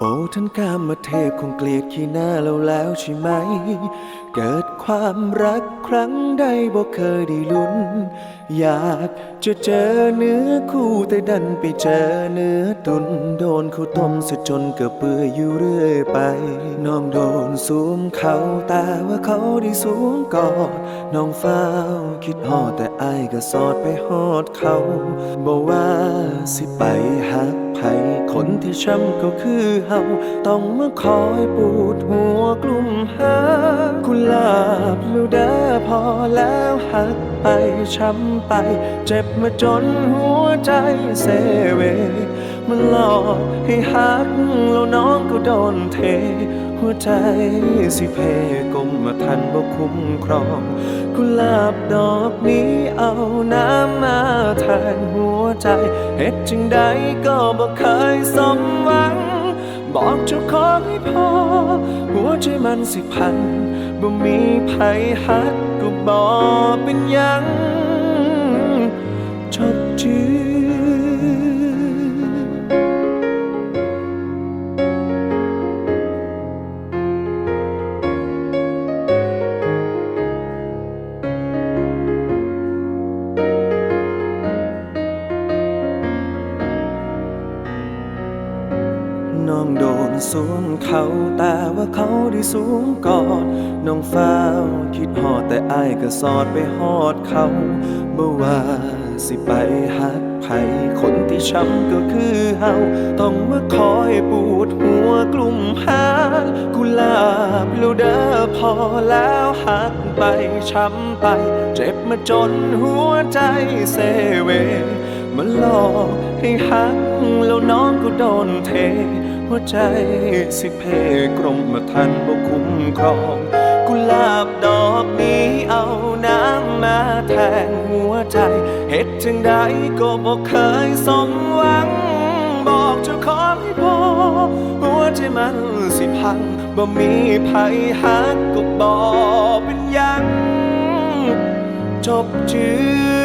โอ้ท่านกามาเทพคงเกลียดขี้หน้าเราแล้วใช่ไหม เกิดความรักครั้งใดบ่เคยได้ลุ้น อยากจะเจอเนื้อคู่แต่ดันไปเจอเนื้อตุน โดนเขาต้มสียจนเกือบเปื่อยอยู่เรื่อยไป น้องโดนสวมเขาแต่ว่าเขาได้สวมกอด น้องเฝ้าคิดฮอดแต่อายก็สอดไปฮอดเขาบอกว่าสิไปหักไผคนที่ช้ำก็คือเฮาต้องมาคอยปวดหัวกลุ่มหากุหลาบลูเด้อพอแล้วหักไปช้ำไป เจ็บมาจนหัวใจเซเวมันหลอกให้หักแล้วน้องก็โดนเท หัวใจสิเพกลมมาทันบ่คุ้มครองกุหลาบดอกนี้เอาน้ำมาแทนหัวใจเหตุจึงใดก็บ่เคยสมหวัง บอกเจ้าของให้พอ หัวใจมันสิพันบ่มีภัยหักก็บอกเป็นยัง น้องโดนสวมเขาแต่ว่าเขาได้สวมกอด น้องฟ้าวคิดฮอดแต่อายก็สอดไปฮอดเขาบ่ว่าสิไปหักไผคนที่ช้ำก็คือเฮาต้องมาคอยปวดหัวกลุ่มหากุลาบแล้วเด้อพอแล้วหักไปช้ำไป เจ็บมาจนหัวใจเซเวมันหลอกให้หักแล้วน้องก็โดนเท หัวใจสิเพกรมมาทันบ่คุ้มครอง กุหลาบดอกนี้เอาน้ำมาแทนหัวใจเหตุจังใดก็บ่เคยสมหวัง บอกเจ้าของให้พอหัวใจมันสิพังบ่มีภัยหักก็บอกเป็นยัง จบจือ